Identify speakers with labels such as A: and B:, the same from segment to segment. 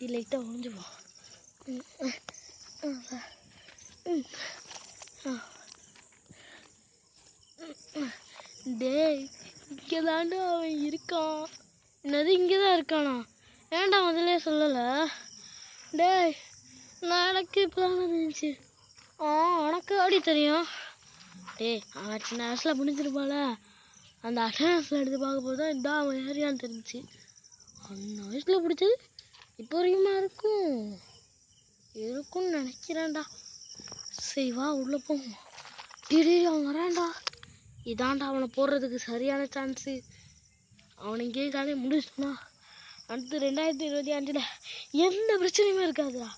A: முட்டி லைட்டாக உறிஞ்சுவோம் டேய் இங்கே தாண்டா அவன் இருக்கான் என்னது இங்கே தான் இருக்கானா ஏன்டா முதல்ல சொல்லலை டேய் நான் எனக்கு இப்போதான் இருந்துச்சு ஆ உனக்கு அப்படி தெரியும் டேய் அவன் சின்ன வயசில் முடிஞ்சிருப்பாள அந்த அட்டனஸில் எடுத்து பார்க்க போது தான் இதான் அவன் ஏரியான்னு தெரிஞ்சுச்சு அந்த வயசில் பிடிச்சது இப்போ வரைக்குமா இருக்கும் இருக்கும்னு நினைக்கிறேன்டா. சரி வா உள்ளே போவோம் திடீர் அவன் வரான்டா. இதான்டா அவனை போடுறதுக்கு சரியான சான்ஸு அவனை இங்கேயே காலையை முடிச்சுனா அடுத்து ரெண்டாயிரத்தி இருபத்தி அஞ்சில் எந்த பிரச்சனையுமே இருக்காதுடா.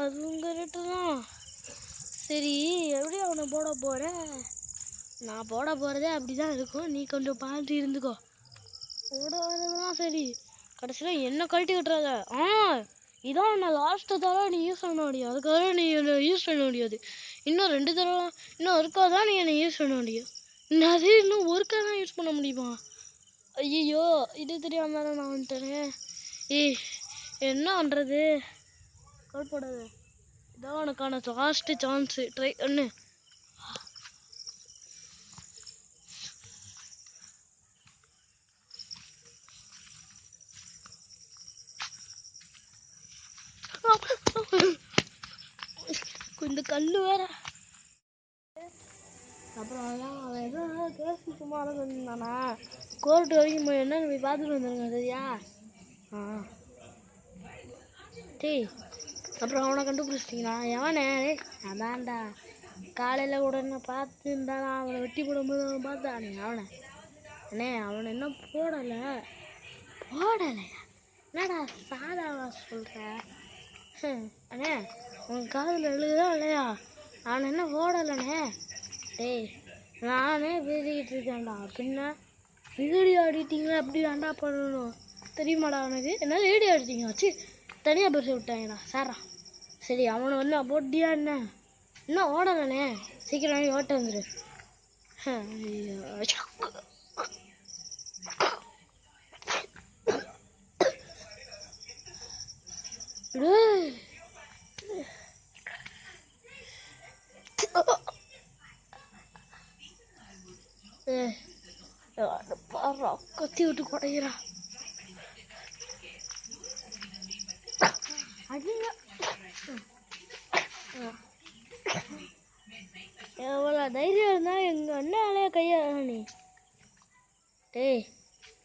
A: அது கரெக்டு தான் சரி எப்படி அவனை போட போகிறேன் நான் போட போகிறதே அப்படி தான் இருக்கும். நீ கொஞ்சம் பார்த்து இருந்துக்கோ. போட வரதெல்லாம் சரி. கடைசியில் என்ன கழட்டி விட்டுறாத? ஆ இதான் நான் லாஸ்ட்டு தடவை நீ யூஸ் பண்ண முடியும் அதுக்காக நீ என்னை யூஸ் பண்ண முடியாது இன்னும் ரெண்டு தடவை இன்னும் ஒருக்கா தான் நீ என்னை யூஸ் பண்ண முடியும் அது இன்னும் ஒருக்கா தான் யூஸ் பண்ண முடியுமா? ஐயோ இது தெரியாம தானே நான் வந்துட்டேன். ஏய் என்ன பண்ணுறது கவலைப்படாத இதான் உனக்கான லாஸ்ட்டு சான்ஸு ட்ரை பண்ணு. இந்த கல்லு வேற. அப்புறம் அதான் அவன் ஏதோ கேஸ் சும்மா இருந்தானா கோர்ட் வரைக்கும் போய் என்னன்னு போய் பார்த்துட்டு வந்துருங்க சரியா? ஆ. டேய் அப்புறம் அவனை கண்டுபிடிச்சிட்டிங்களா? எவனே? அதான்டா. காலையில் உடனே என்ன பார்த்துருந்தானா அவனை வெட்டி போடும்போது அவன் பார்த்தானே. அவனை. அண்ணே அவனை இன்னும் போடலை. போடலையா? என்னடா சாதாவா சொல்கிற அண்ணே. உன் காதில் எழுதுதா இல்லையா? அவனை என்ன ஓடலைண்ணே டேய் நானே பேசிக்கிட்டு இருக்கேன்டா. பின்ன வீடியோ எடிட்டிங்கில் அப்படி வேண்டா பண்ணணும் தெரியுமாடா அவனுக்கு என்ன வீடியோ எடிட்டிங் வச்சு தனியாக பேச விட்டாங்கடா சாரா சரி அவனை வந்து போட்டியா என்ன? இன்னும் ஓடலைண்ணே சீக்கிரம் ஓட்ட வந்துடு ஐயோ டேய். ஏய், கத்தி விட்டு குடையிறா எவ்வளோ தைரியம் இருந்தா எங்க அண்ணாலே கையா நீ டேய்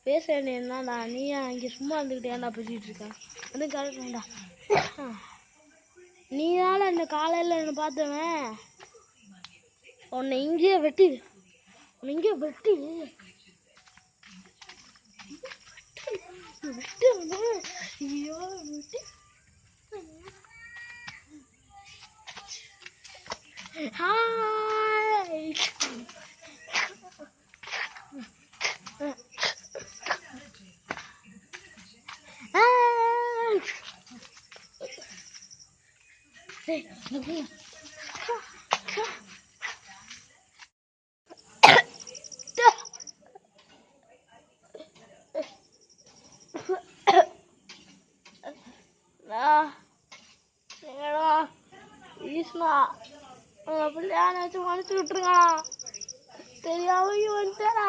A: பேச என்னடா நீ அங்கே சும்மா இருந்துக்கிட்டே ஏன்டா பேசிட்டு இருக்கேன் வந்து கரெக்டா நீயால இந்த காலையில் என்ன பார்த்தவன் உன்னை இங்கேயே வெட்டி உன்னை இங்கேயே வெட்டி வெட்டி உன்னை. ஐயோ வெட்டி hi hi Hey, no, no. உங்க பிள்ளையான வச்சு மன்னிச்சு விட்டுருங்க தெரியாம இங்க வந்துட்டா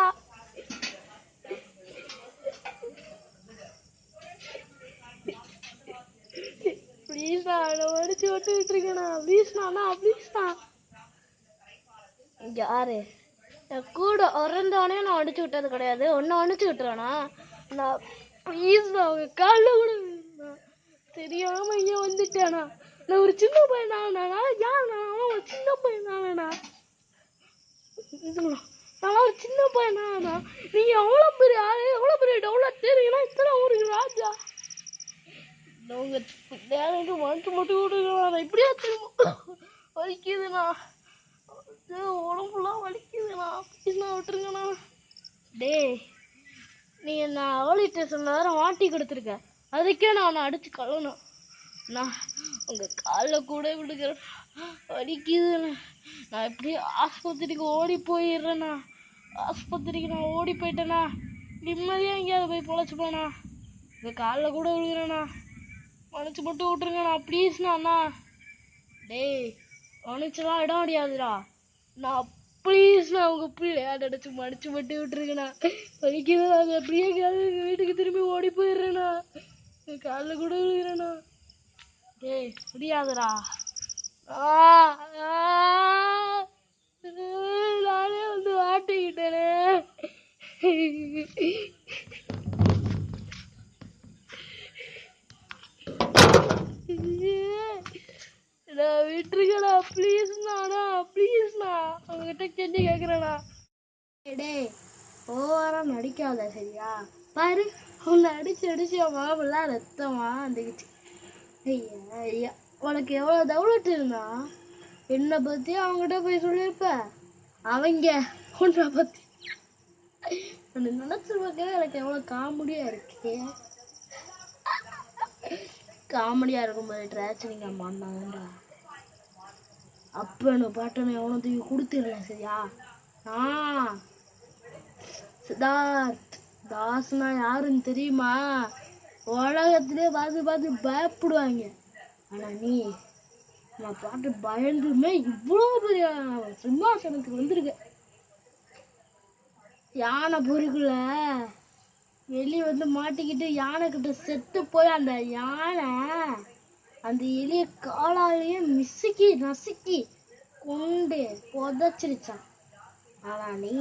A: ப்ளீஸ்ண்ணா என்னை மன்னிச்சு விட்டு விட்டுருக்கேண்ணா ப்ளீஸ்ண்ணா ப்ளீஸ்ண்ணா யாரு? என் கூட இறந்தவனே நான் அடிச்சு விட்டது கிடையாது. ஒன்றை அடிச்சு விட்டுறானா நான் ப்ளீஸ் அவங்க காலில் கூட விழுந்தேண்ணா. தெரியாம இங்கே வந்துட்டேனா? நான் ஒரு சின்ன பையன் நான் யார் நான் ஒரு சின்ன பையன் தானேண்ணா நான் ஒரு சின்ன பையன் தானடா நீங்கள் எவ்வளோ பெரிய ஆளு? எவ்வளோ பெரிய டெவலப் தெரியுங்கன்னா இத்தனை ஊருக்கு ராஜா. உங்க எனக்கு மனசு மட்டும் விடுங்கண்ணா இப்படியா திரும்ப வலிக்குதுண்ணா உடம்புலாம் வலிக்குதுண்ணா ப்ளீஸ்ண்ணா விட்டுருங்கண்ணா டேய் நீ என்ன அவளிட்ட சொன்ன நேரம் மாட்டி கொடுத்துருக்க. அதுக்கே நான் அவனை அடிச்சு கழுவணும் நான் உங்க காலில் கூட விடுக்கிறேன் வலிக்குதுண்ணா நான் எப்படி ஆஸ்பத்திரிக்கு ஓடி போயிடுறேண்ணா. ஆஸ்பத்திரிக்கு நான் ஓடி போயிட்டேண்ணா. நிம்மதியாக எங்கேயாவது போய் பொழைச்சிப்பேண்ணா. உங்க காலில் கூட விழுகிறேண்ணா. மன்னிச்சு மட்டும் விட்டுருங்கண்ணா ப்ளீஸ்ண்ணா. அண்ணா டேய் மன்னிச்செல்லாம் இடம் முடியாதுடா. நான் ப்ளீஸ்ண்ணா உங்க பிள்ளையா நினைச்சு மன்னிச்சு மட்டும் விட்டுருங்கண்ணா வலிக்குது நாங்கள் அப்படியே எங்கேயாவது வீட்டுக்கு திரும்பி ஓடி போயிடுறேண்ணா. என் காலில் கூட விழுகிறேண்ணா. டேய் முடியாதுடா. நானே வந்து மாட்டிக்கிட்டேனே நான் விட்டுருக்கடா ப்ளீஸ்ண்ணா ப்ளீஸ்ண்ணா உங்ககிட்ட கெஞ்சி கேட்குறேண்ணா டே ஓவரா நடிக்காத சரியா பாரு உன்னை அடிச்சு அடிச்சு அவன் மாமெல்லாம் ரத்தமா வந்துக்கிச்சு ஐயா ஐயா உனக்கு எவ்வளோ டவுலட் இருந்தா என்னை பற்றி அவங்ககிட்ட போய் சொல்லியிருப்ப அவங்க உன்னை பற்றி உன்னை நினச்சி பார்க்க எனக்கு எவ்வளோ காமெடியாக இருக்கு. காமெடியாக இருக்கும்போது ட்ராச்சனிங்க மாண்டாங்கடா என்ன பாட்டனு எவனோ தூக்கி கொடுத்துடலாம் சரியா? ஆ. சித்தார்த் தாஸ்னா யாருன்னு தெரியுமா? உலகத்திலே பார்த்து பார்த்து பயப்படுவாங்க. ஆனால் நீ நான் பாட்டு பயந்துமே இவ்வளோ பெரிய சிம்மாசனத்துக்கு வந்திருக்க. யானை பொறுக்குள்ள எலி வந்து மாட்டிக்கிட்டு யானை கிட்ட செத்து போய் அந்த யானை அந்த எலியை காலாலேயே மிசுக்கி நசுக்கி கொண்டு புதைச்சிருச்சான் ஆனா நீ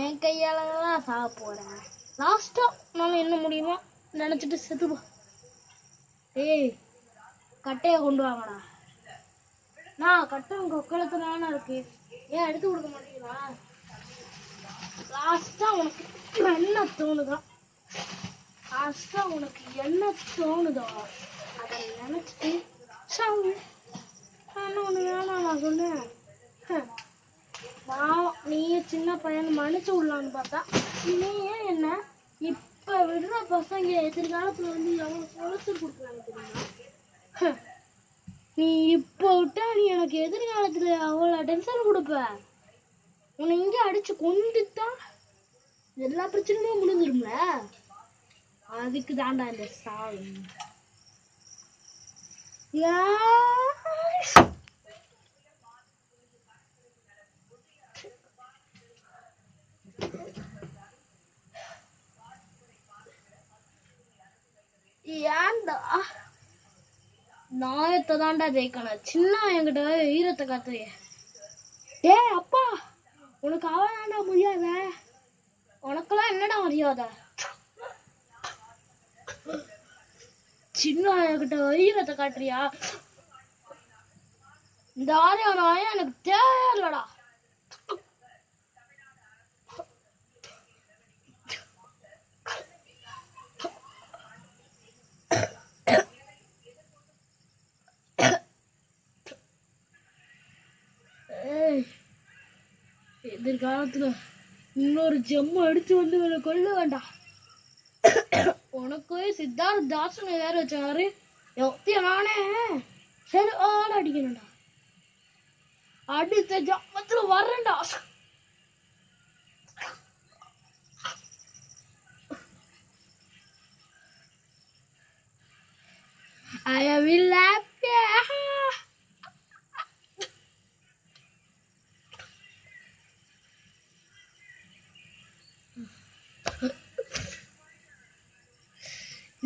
A: என் கையால தான் சாக போறேன் உன்னால என்ன முடியுமோ நினச்சிட்டு செத்துப்போ. ஏய் கட்டையை கொண்டு வாங்கடா. நான் கட்டை உங்க உக்கலத்துல இருக்கு. ஏன் எடுத்து கொடுக்க மாட்டீங்களா? லாஸ்டா உனக்கு என்ன தோணுதோ லாஸ்டா உனக்கு என்ன தோணுதோ அதை நினைச்சிட்டு சாவு. நான் ஒண்ணு வேணாம் நான் சொன்னேன். நான் நீ நீயே சின்ன பையன் மன்னிச்சு விடலான்னு பார்த்தா நீ ஏன் என்ன? இப்ப விடுற பசங்க எதிர்காலத்துல வந்து எவ்வளவு குளத்து கொடுக்குறாங்க தெரியுமா? நீ இப்ப விட்டா நீ எனக்கு எதிர்காலத்துல அவ்வளவு டென்ஷன் கொடுப்ப. உன்னை இங்க அடிச்சு கொண்டுத்தான் எல்லா பிரச்சனையும் முடிஞ்சிரும்ல? அதுக்கு தாண்டா இந்த சாவு. யா ஏன்டா? நாயத்தை தாண்டா ஜெயிக்கணும். சின்ன என்கிட்ட ஈரத்தை காத்துறிய ஏ அப்பா உனக்கு அவன் முடியாத உனக்கெல்லாம் என்னடா மரியாதை? சின்ன என்கிட்ட ஈரத்தை காட்டுறியா? இந்த ஆரியம் நாயம் எனக்கு தேவையில்லடா ஏய், எதிர்காலத்துல இன்னொரு ஜெம்மு அடிச்சு வந்து இவனை கொல்ல வேண்டாம். உனக்கு சித்தார்த் தாசன் வேற வச்சாரு. எத்திய நானே. சரி ஆட அடிக்கணும்டா. அடுத்த ஜம்மத்துல வர்றேன்டா. I will laugh.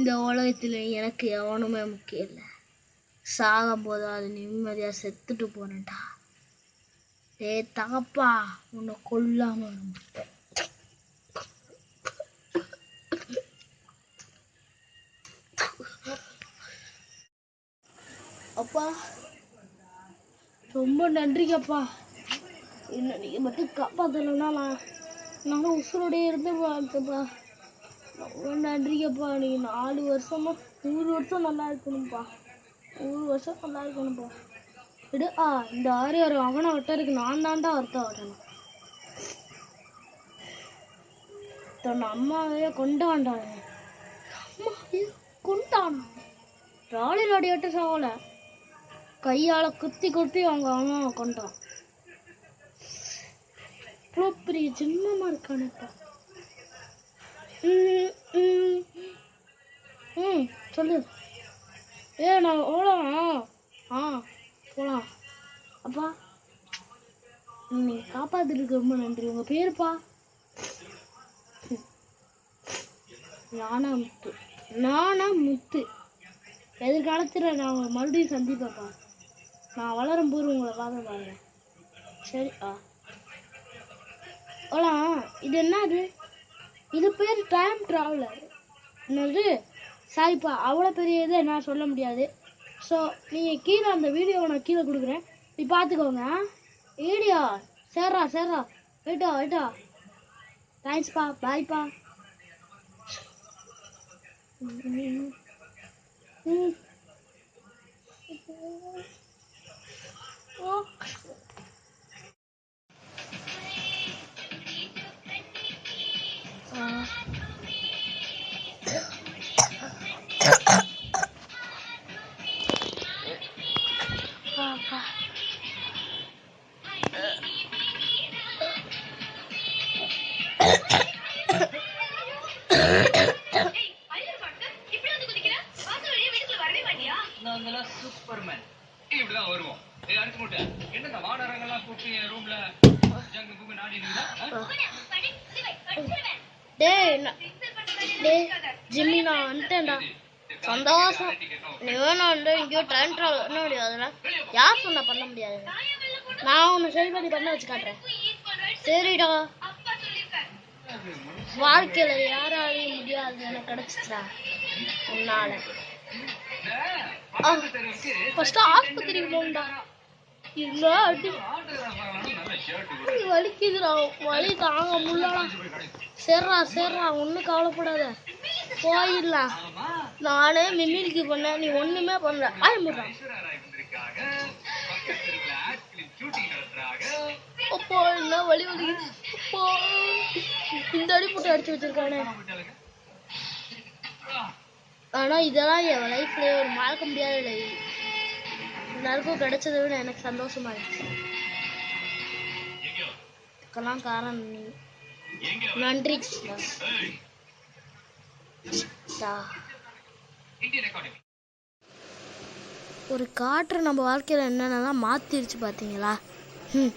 A: இந்த உலகத்தில் எனக்கு எவனுமே முக்கியம் இல்லை. சாகும் போது அது நிம்மதியா செத்துட்டு போனேன்டா. ஏ தகப்பா உன்னை கொல்லாம அப்பா ரொம்ப நன்றிங்கப்பா. என்ன நீங்க மட்டும் காப்பாத்தலைன்னா நான் நானும் உசுரோடய இருந்து ரொம்ப நன்றிங்கப்பா நீ நாலு வருஷமா நூறு வருஷம் நல்லா இருக்கணும்ப்பா நூறு வருஷம் நல்லா இருக்கணும்ப்பா விடு. ஆ இந்த ஆறு ஆறு அவனை வெட்டறதுக்கு நான் தான்டா அர்த்தம் வரணும். தன் அம்மாவையே கொண்டாண்டானே அம்மாவையே கொண்டானா? ராணி ராடியாட்ட சாவல. கையால குத்தி குத்தி அவங்க அம்மாவை கொண்டான். இவ்வளோ பெரிய ஜென்மமா இருக்கானேப்பா. ம், ம். ம் சொல்லு ஏ நான் போகலாம் ஆ போகலாம் அப்பா நீ காப்பாற்றிருக்க ரொம்ப நன்றி. உங்கள் பேருப்பா? நானா முத்து நானா முத்து எதிர்காலத்தில் நான் உங்களை மறுபடியும் சந்திப்பேன்ப்பா. நான் வளரும் போது உங்களை பார்க்க பாருங்க. சரி ஆ. ஓலா இது என்னது இது பேர் டைம் ட்ராவலர் என்னது? சாரிப்பா அவ்வளோ பெரிய இதை நான் சொல்ல முடியாது. ஸோ நீங்கள் கீழே அந்த வீடியோவை நான் கீழே கொடுக்குறேன். நீ பார்த்துக்கோங்க வீடியோ சேர்றா சேர்றா. வெயிட்டா வெயிட்டா. தேங்க்ஸ்ப்பா பாய்ப்பா ம். ம். ஓ டேய் டேய் ஜிம்மி நான் வந்துட்டேன்டா. சந்தோஷம். நீ வேணா வந்து எங்கேயோ டைம் ட்ராவல் பண்ண முடியாதுல்ல யார் சொன்ன பண்ண முடியாது? நான் ஒன்று சரி பண்ணி பண்ண வச்சு காட்டுறேன். சரிடா. வாழ்க்கையில் யாராலையும் முடியாது. எனக்கு கிடச்சிச்சா உன்னால. ஃபஸ்ட்டு ஆஸ்பத்திரிக்கு போகணும்டா. என்ன அடி வலிக்குதுடா வலி தாங்க முடியலடா. சேர்றா சேர்றா ஒன்றும் கவலைப்படாத. போயிடலாம். நானே மிமிலிக்கு பண்ணேன் நீ ஒண்ணுமே பண்ணல. ஆய் அப்போ என்ன வலி வலிக்குது? இந்த அடி போட்டு அடிச்சு வச்சிருக்கானே. ஆனா இதெல்லாம் என் லைஃப்ல ஒரு மறக்க முடியாத லைஃப் எல்லாருக்கும் கிடைச்சதை விட எனக்கு சந்தோஷமா இருந்துச்சு இதுக்கெல்லாம் காரணம் நீ. நன்றி ஒரு காற்று நம்ம வாழ்க்கையில என்னென்னலாம் மாத்திருச்சு பாத்தீங்களா? ம்